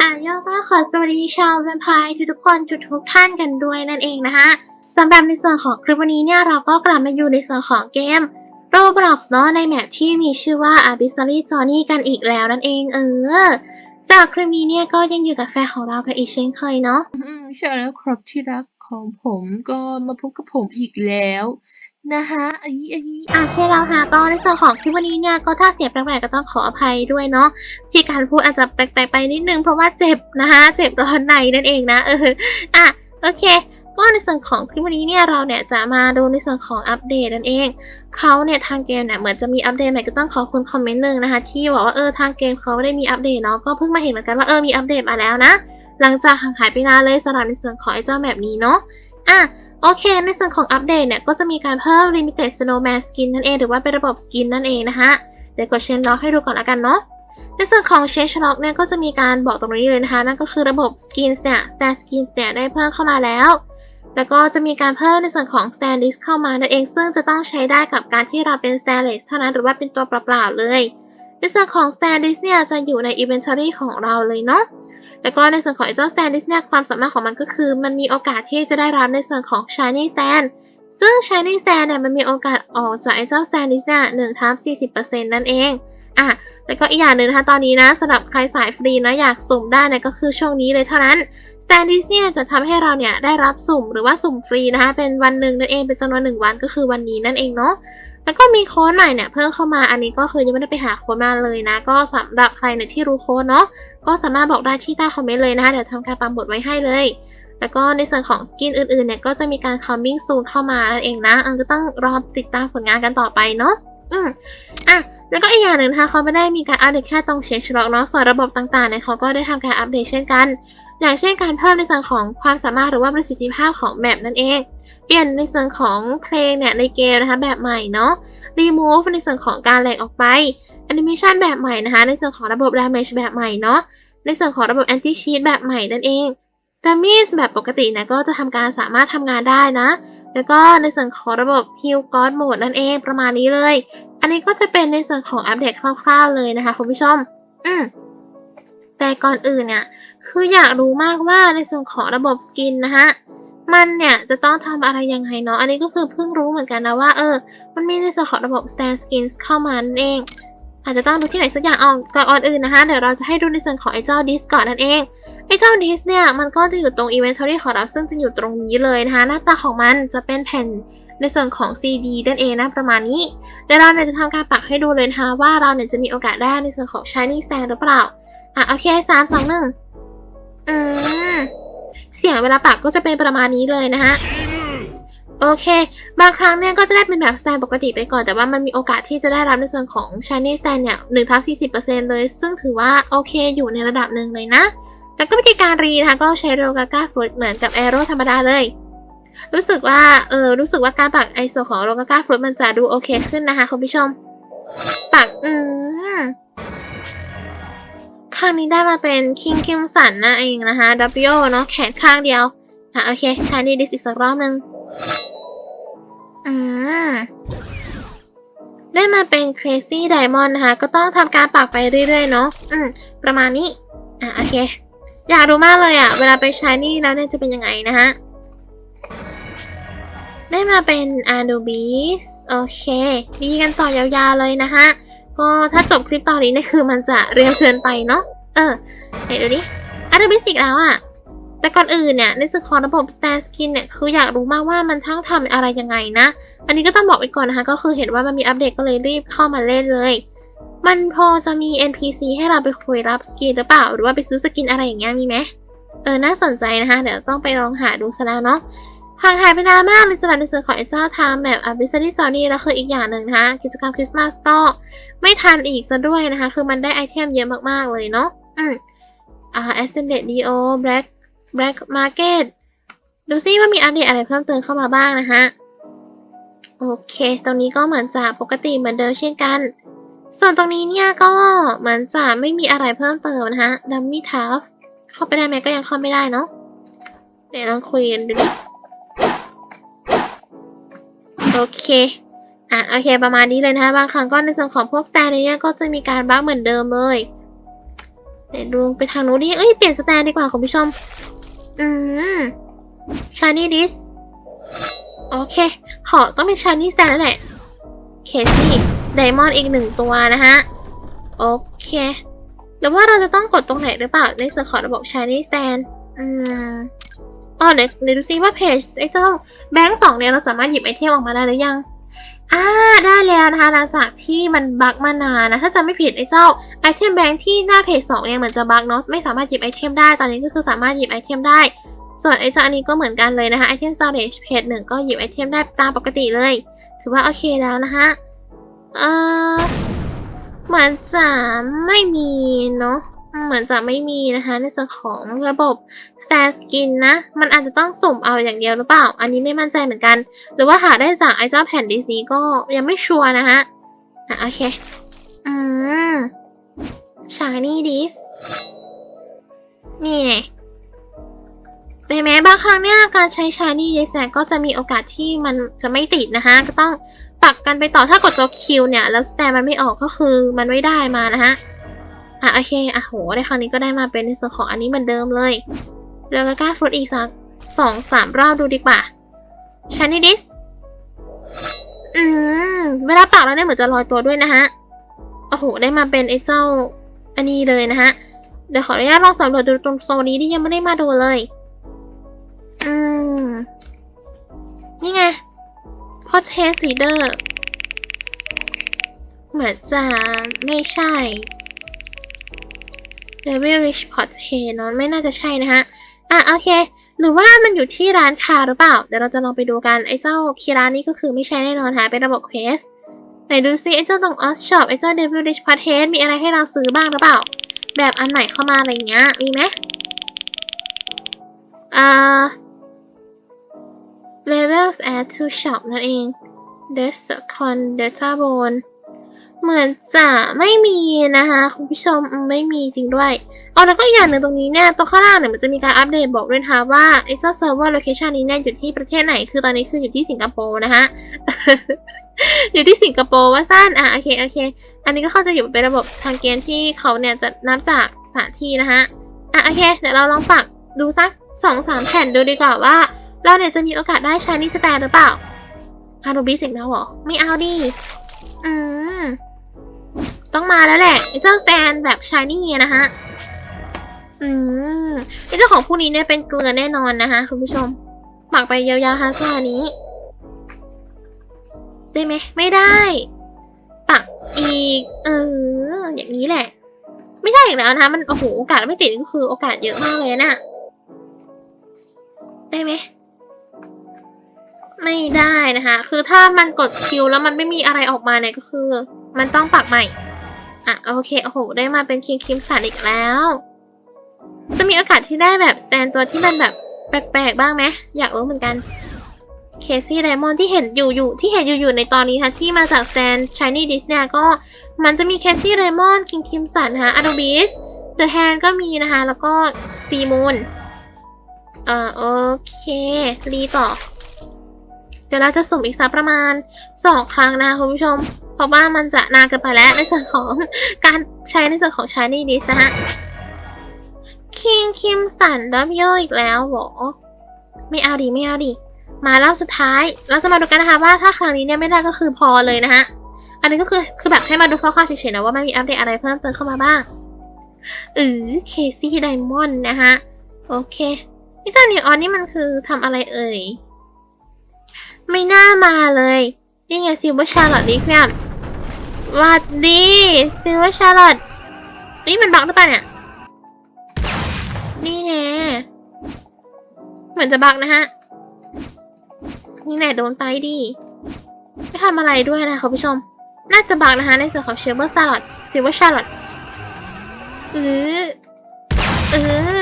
อะย่อก็ขอสวัสดีชาวแวมไพร์ทุกๆคนทุกทุกๆท่านกันด้วยนั่นเองนะคะสำหรับในส่วนของคลิปวันนี้เนี่ยเราก็กลับมาอยู่ในส่วนของเกม Roblox เนาะในแมปที่มีชื่อว่า a b y s s a l y Journey กันอีกแล้วนั่นเองเออสำหรับคลิปนี้เนี่ยก็ยังอยู่กับแฟนของเรากันอีกเช่นเคยเนาะ อืมใช่แล้วครับที่รัก ของผมก็มาพบกับผมอีกแล้วนะคะอันนี้อันนี้อะใช่แล้วค่ะก็ในส่วนของคลิปวันนี้เนี่ยก็ถ้าเสียงแปลกๆก็ต้องขออภัยด้วยเนาะที่การพูดอาจจะแปลกๆไปนิดนึงเพราะว่าเจ็บนะคะเจ็บร้อนในนั่นเองนะเอออะโอเค ก็ในส่วนของคลิปวันนี้เนี่ยเราเนี่ยจะมาดูในส่วนของอัปเดตนั่นเองเขาเนี่ยทางเกมเนี่ยเหมือนจะมีอัปเดตใหม่ก็ต้องขอบคุณคอมเมนต์หนึ่งนะคะที่บอกว่าเออทางเกมเขาได้มีอัปเดตเนาะก็เพิ่งมาเห็นเหมือนกันว่าเออมีอัปเดตมาแล้วนะ หลังจากห่างหายไปนานเลยสำหรับในส่วนของไอ้เจ้าแบบนี้เนาะอะโอเค ในส่วนของอัปเดตเนี่ย ก็จะมีการเพิ่ม Limited Snowman Skin นั่นเอง หรือว่าเป็นระบบสกินนั่นเองนะคะเดี๋ยวกดเชนล็อกให้ดูก่อนละกันเนาะในส่วนของ Change Log เนี่ยก็จะมีการบอกตรงนี้เลยนะคะ นั่นก็คือระบบ Skins เนี่ย Stand Skins เนี่ยได้เพิ่มเข้ามาแล้ว แล้วก็จะมีการเพิ่มในส่วนของ Stand List เข้ามานั่นเอง ซึ่งจะต้องใช้ได้กับการที่เราเป็น Stand List เท่านั้นหรือว่าเป็นตัวเปล่าๆเลย ในส่วนของ Stand List เนี่ยจะอยู่ใน Inventory ของเราเลยเนาะ แล้วก็ในส่วนของไอ้เจ้า Stand List เนี่ยความสามารถของมันก็คือ มันมีโอกาสที่จะได้รับในส่วนของ Shiny Stand ซึ่ง Shiny Stand เนี่ยมันมีโอกาสออกจากไอ้เจ้า Stand List เนี่ยหนึ่งทับ40%นั่นเองอะแล้วก็อีกอย่างหนึ่งนะคะตอนนี้นะสำหรับใครสายฟรีนะอยากสุ่มได้เนี่ยก็คือช่วงนี้เลยเท่านั้น Stand List เนี่ยจะทำให้เราเนี่ยได้รับสุ่มหรือว่าสุ่มฟรีนะคะเป็นวันหนึ่งนั่นเองเป็นจำนวนหนึ่งวันก็คือวันนี้นั่นเองเนาะ แล้วก็มีโค้ดใหม่เนี่ยเพิ่มเข้ามาอันนี้ก็คือยังไม่ได้ไปหาโค้ดมาเลยนะ ก็สำหรับใครเนี่ยที่รู้โค้ดเนาะก็สามารถบอกได้ที่ใต้คอมเมนต์เลยนะคะเดี๋ยวทำการปังบทไว้ให้เลย แล้วก็ในส่วนของสกินอื่นๆเนี่ยก็จะมีการ coming soon เข้ามานั่นเองนะเออก็ต้องรอติดตามผลงานกันต่อไปเนาะอืมอะแล้วก็อีกอย่างหนึ่งนะคะเขาไม่ได้มีการอัปเดตแค่ตรงเชนชล็อกเนาะส่วนระบบต่างๆเนี่ยเขาก็ได้ทำการอัปเดตเช่นกัน อย่างเช่นการเพิ่มในส่วนของความสามารถหรือว่าประสิทธิภาพของแมปนั่นเอง เปลี่ยนในส่วนของเพลงเนี่ยในเกมนะคะแบบใหม่เนาะ remove ในส่วนของการแหลกออกไป animation แบบใหม่นะคะ ในส่วนของระบบ damage แบบใหม่เนาะ ในส่วนของระบบ anti cheat แบบใหม่นั่นเอง dummies แบบปกติเนี่ยก็จะทำการสามารถทำงานได้นะ แล้วก็ในส่วนของระบบ heal god mode นั่นเองประมาณนี้เลย อันนี้ก็จะเป็นในส่วนของอัปเดตคร่าวๆเลยนะคะคุณผู้ชม อืมแต่ก่อนอื่นเนี่ยคืออยากรู้มากว่าในส่วนของระบบสกินนะคะ มันเนี่ยจะต้องทำอะไรยังไงเนาะ อันนี้ก็คือเพิ่งรู้เหมือนกันนะว่า เออ มันมีในส่วนของระบบ stand skins เข้ามานั่นเอง อาจจะต้องดูที่ไหนสักอย่างออกก่อนอื่นนะคะ เดี๋ยวเราจะให้ดูในส่วนของไอ้เจ้า disk ก่อนนั่นเอง ไอ้เจ้า disk เนี่ย มันก็จะอยู่ตรง inventory ของเราซึ่งจะอยู่ตรงนี้เลยนะคะ หน้าตาของมันจะเป็นแผ่นในส่วนของ CD นั่นเองนะประมาณนี้เดี๋ยวเราเนี่ยจะทำการปักให้ดูเลยนะคะว่าเราเนี่ยจะมีโอกาสได้ในส่วนของ shiny stand หรือเปล่า อะโอเคสามสองหนึ่งอืม เสียงเวลาปักก็จะเป็นประมาณนี้เลยนะคะโอเค บางครั้งเนี่ยก็จะได้เป็นแบบสแตนปกติไปก่อน แต่ว่ามันมีโอกาสที่จะได้รับในส่วนของ Shiny Stand เนี่ย1ทับ40%เลย ซึ่งถือว่าโอเคอยู่ในระดับหนึ่งเลยนะ แล้วก็วิธีการรีนะคะก็ใช้โรกาก้าฟลุตเหมือนกับแอโร่ธรรมดาเลย รู้สึกว่า เออ รู้สึกว่าการปักไอส่วนของโรกาก้าฟลุตมันจะดูโอเคขึ้นนะคะคุณผู้ชม ปัก อืม ข้างนี้ได้มาเป็นคิงคิมสันนะเองนะคะ W เนาะแขนข้างเดียวอะโอเคใช้ดีดิสอีกสักรอบนึงอืมได้มาเป็น Crazy Diamond นะคะ ก็ต้องทำการปักไปเรื่อยๆ เนาะอืม ประมาณนี้ อะโอเค อยากรู้มากเลยอะเวลาไปใช้นี่แล้วเนี่ยจะเป็นยังไงนะฮะ ได้มาเป็น Anubis โอเค ดีกันต่อยาวๆเลยนะคะ ก็ถ้าจบคลิปตอนนี้เนี่ยคือมันจะเร็วเกินไปเนาะ เออไหนดูดิอาร์ตบิสิกแล้วอะแต่ก่อนอื่นเนี่ยในส่วนของระบบ Stand Skin เนี่ยคืออยากรู้มากว่ามันทั้งทำอะไรยังไงนะ อันนี้ก็ต้องบอกไว้ก่อนนะคะ ก็คือเห็นว่ามันมีอัปเดตก็เลยรีบเข้ามาเล่นเลย มันพอจะมี NPC ให้เราไปคุยรับสกินหรือเปล่า หรือว่าไปซื้อสกินอะไรอย่างเงี้ยมีไหมเออ น่าสนใจนะคะ เดี๋ยวต้องไปลองหาดูซะแล้วเนาะ ห่างหายไปนานมากเลยสำหรับในส่วนของไอ้เจ้าทางแบบ a b y s s a l y Journey แล้วคืออีกอย่างหนึ่งนะคะกิจกรรมคริสต์มาสก็ไม่ทันอีกซะด้วยนะคะ คือมันได้ไอเทมเยอะมากๆเลยเนาะอืมอ่า Ascended Dio Black Black Market ดูซิว่ามีอัปเดตอะไรเพิ่มเติมเข้ามาบ้างนะคะโอเค ตรงนี้ก็เหมือนจะปกติเหมือนเดิมเช่นกัน ส่วนตรงนี้เนี่ยก็เหมือนจะไม่มีอะไรเพิ่มเติมนะคะ Dummy Tough เข้าไปได้ไหมก็ยังเข้าไม่ได้เนาะเดี๋ยวลองคุยกันดู โอเค อะโอเคประมาณนี้เลยนะคะบางครั้งก็ในส่วนของพวกสแตนเนี่ยก็จะมีการบั๊กเหมือนเดิมเลยเดี๋ยวดูไปทางนู้นดิเอ้ยเปลี่ยนสแตนดีกว่าคุณผู้ชม อืม shiny dis โอเคขอต้องเป็น shiny stand แล้วแหละ เคซี่ไดมอนด์อีกหนึ่งตัวนะฮะ โอเค หรือว่าเราจะต้องกดตรงไหนหรือเปล่าในส่วนของระบบ shiny stand อืม อ๋อเดี๋ยวเดี๋ยวดูซิว่าเพจไอ้เจ้าแบงค์สองเนี่ยเราสามารถหยิบไอเทมออกมาได้หรือยังอ่าได้แล้วนะคะหลังจากที่มันบั๊กมานานนะถ้าจำไม่ผิดไอ้เจ้าไอเทมแบงค์ที่หน้าเพจสองเนี่ยเหมือนจะบั๊กเนาะไม่สามารถหยิบไอเทมได้ตอนนี้ก็คือสามารถหยิบไอเทมได้ ส่วนไอเจ้าอันนี้ก็เหมือนกันเลยนะคะไอเทม storage เพจหนึ่งก็หยิบไอเทมได้ตามปกติเลย ถือว่าโอเคแล้วนะคะเออเหมือนจะไม่มีเนาะ เหมือนจะไม่มีนะคะในส่วนของระบบ Star Skin นะ มันอาจจะต้องสุ่มเอาอย่างเดียวหรือเปล่า อันนี้ไม่มั่นใจเหมือนกัน หรือว่าหาได้จากไอ้เจ้าแผ่นดิสนี้ก็ยังไม่ชัวร์นะคะอะโอเค อืม Shiny Disc นี่ไงแต่แม้บางครั้งเนี่ยการใช้ Shiny Disc เนี่ยก็จะมีโอกาสที่มันจะไม่ติดนะคะก็ต้องปักกันไปต่อถ้ากดตัวคิวเนี่ย แล้วสแตนมันไม่ออกก็คือมันไม่ได้มานะฮะ อะโอเคอะโหในครั้งนี้ก็ได้มาเป็นในส่วนของอันนี้เหมือนเดิมเลยแล้วก็กล้าฟุตอีกสักสองสามรอบดูดีกว่าชานิดิสอืมเวลาปักแล้วเนี่ยเหมือนจะลอยตัวด้วยนะฮะโอ้โหได้มาเป็นไอ้เจ้าอันนี้เลยนะฮะเดี๋ยวขออนุญาตลองสำรวจดูตรงโซนนี้ที่ยังไม่ได้มาดูเลย อืม นี่ไงพอเทสลีเดอร์ เหมือนจะไม่ใช่ Devil Rich Pot h e เนอะไม่น่าจะใช่นะฮะ อะโอเค หรือว่ามันอยู่ที่ร้านคาหรือเปล่า เดี๋ยวเราจะลองไปดูกัน ไอ้เจ้าคีร้านนี้ก็คือไม่ใช่แน่นอนฮะ เป็นระบบเควส ไหนดูซิไอ้เจ้าตรงออสช็อปไอ้เจ้า Devil Rich Pot h e มีอะไรให้เราซื้อบ้างหรือเปล่า แบบอันใหม่เข้ามาอะไรเงี้ย มีไหมอ่า levels add to shop นั่นเอง d e s c o n data bone เหมือนจะไม่มีนะคะคุณผู้ชมไม่มีจริงด้วยอ๋อแล้วก็อย่างหนึ่งตรงนี้เนี่ยตรงข้างล่างเนี่ยมันจะมีการอัปเดตบอกด้วยนะคะว่าไอ้เจ้าเซิร์ฟเวอร์โลเคชันนี้เนี่ยอยู่ที่ประเทศไหนคือตอนนี้คืออยู่ที่สิงคโปร์นะคะอยู่ที่สิงคโปร์ว่าสั้นอะโอเคโอเค อันนี้ก็เข้าใจอยู่เป็นระบบทางเกณฑ์ที่เขาเนี่ยจะนับจากสถานที่นะคะอะโอเค เดี๋ยวเราลองปักดูสักสองสามแผ่นดูดีกว่าว่า เราเนี่ยจะมีโอกาสได้ชานี่สแตนหรือเปล่าฮารุบิสิกแล้วเหรอไม่เอาดิอืม ต้องมาแล้วแหละไอ้เจ้าสแตนแบบชายนี่นะฮะ อืมไอ้เจ้าของผู้นี้เนี่ยเป็นเกลือแน่นอนนะคะคุณผู้ชม หมักไปยาวๆฮะซ่านี้ ได้ไหม ไม่ได้ ปักอีก เออ อย่างนี้แหละ ไม่ได้อีกแล้วนะคะมัน โอ้โห โอกาสไม่ติดก็คือโอกาสเยอะมากเลยนะได้ไหมไม่ได้นะคะ คือถ้ามันกดคิวแล้วมันไม่มีอะไรออกมาเนี่ยก็คือ มันต้องปักใหม่ อะโอเคโอ้โหได้มาเป็นคิงคิมสันอีกแล้ว จะมีโอกาสที่ได้แบบสแตนตัวที่มันแบบแปลกๆบ้างไหมอยากรู้เหมือนกันเคซี่ไดมอนที่เห็นอยู่อยู่ที่เห็นอยู่อยู่ในตอนนี้นะที่มาจากสแตนชายนี่ดิสเนี่ยก็มันจะมีเคซี่ไดมอนคิงคิมสันนะคะอะโดบิสเดอะแฮนก็มีนะคะ แล้วก็ซีมูนเอ่อโอเค รีต่อ ดี๋ยวเราจะสุ่มอีกสักประมาณสองครั้งนะคุณผู้ชม เพราะว่ามันจะนานเกินไปแล้วในส่วนของการใช้ในส่วนของ Shiny Disc นะฮะ King Kim สันดับเบิลอีกแล้วเหรอไม่เอาดีไม่เอาดีมารอบสุดท้าย เราจะมาดูกันนะคะว่าถ้าครั้งนี้เนี่ยไม่ได้ก็คือพอเลยนะฮะอันนี้ก็คือคือแบบให้มาดูคร่าวๆเฉยๆนะว่ามันมีอัปเดตอะไรเพิ่มเติมเข้ามาบ้างเออเคซี่ไดมอนด์นะคะโอเคนี่เจ้านีออนนี่มันคือทำอะไรเอ่ย ไม่น่ามาเลย นี่ไงซิลเวอร์ชาร์ลอตลิเฟียหวัดดีซิลเวอร์ชาร์ลอตนี่มันบักหรือเปล่าเนี่ย นี่แน่เหมือนจะบักนะฮะ นี่แน่โดนไปดิ ไม่ทำอะไรด้วยนะคุณผู้ชม น่าจะบักนะคะในส่วนของเชลเบอร์ชาร์ลอตซิลเวอร์ชาร์ลอตเออเออ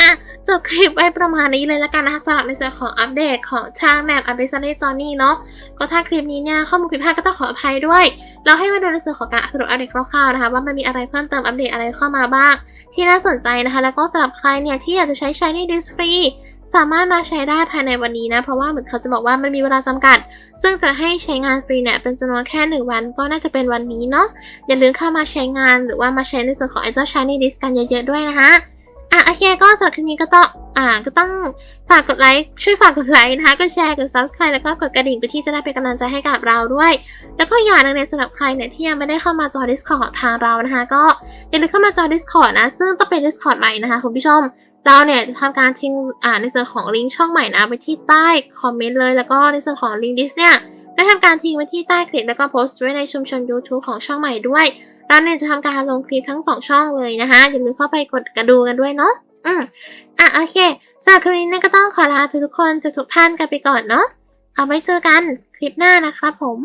อะจบคลิปไว้ประมาณนี้เลยละกันนะคะสำหรับในส่วนของอัปเดตของทางแมป a b i s a l e j o u r n e y เนาะก็ถ้าคลิปนี้เนี่ยข้อมูลผิดพลาดก็ต้องขออภัยด้วย เราให้มาดูในส่วนของการสรุปอัปเดตคร่าวๆนะคะว่ามันมีอะไรเพิ่มเติมอัปเดตอะไรเข้ามาบ้าง ที่น่าสนใจนะคะ แล้วก็สำหรับใครเนี่ยที่อยากจะใช้ Shiny Disc Free สามารถมาใช้ได้ภายในวันนี้นะ เพราะว่าเหมือนเขาจะบอกว่ามันมีเวลาจำกัด ซึ่งจะให้ใช้งานฟรีเนี่ยเป็นจำนวนแค่หนึ่งวันก็น่าจะเป็นวันนี้เนาะอย่าลืมเข้ามาใช้งานหรือว่ามาใช้ในส่วนของไอเจ้า Shiny Disc กันเยอะๆด้วยนะคะ อะโอเคก็สำหรับคลิปนี้ก็ต้องอ่าก็ต้องฝากกดไลค์ช่วยฝากกดไลค์นะคะก็แชร์กด subscribe แล้วก็กดกระดิ่งเพื่อที่จะได้เป็นกำลังใจให้กับเราด้วย แล้วก็อย่างหนึงในสำหรับใครเนี่ยที่ยังไม่ได้เข้ามาจอ Discord ของทางเรานะคะ ก็อย่าลืมเข้ามาจอ Discord นะ ซึ่งต้องเป็น Discord ใหม่นะคะคุณผู้ชมเราเนี่ยจะทำการทิ้งอ่าในส่วนของลิงก์ช่องใหม่นะไว้ที่ใต้คอมเมนต์เลยแล้วก็ในส่วนของลิงก์ดิสเนี่ยได้ทำการทิ้งไว้ที่ใต้คลิปแล้วก็โพสต์ไว้ในชุมชน YouTube ของช่องใหม่ด้วย เราเนี่ยจะทำการลงคลิปทั้งสองช่องเลยนะคะอย่าลืมเข้าไปกดกระดูกันด้วยเนาะอืมอะโอเคสำหรับคลิปนี้เน่ก็ต้องขอลาทุกทุกคนทุกๆท่านกันไปก่อนเนาะเอาไว้เจอกันคลิปหน้านะครับผม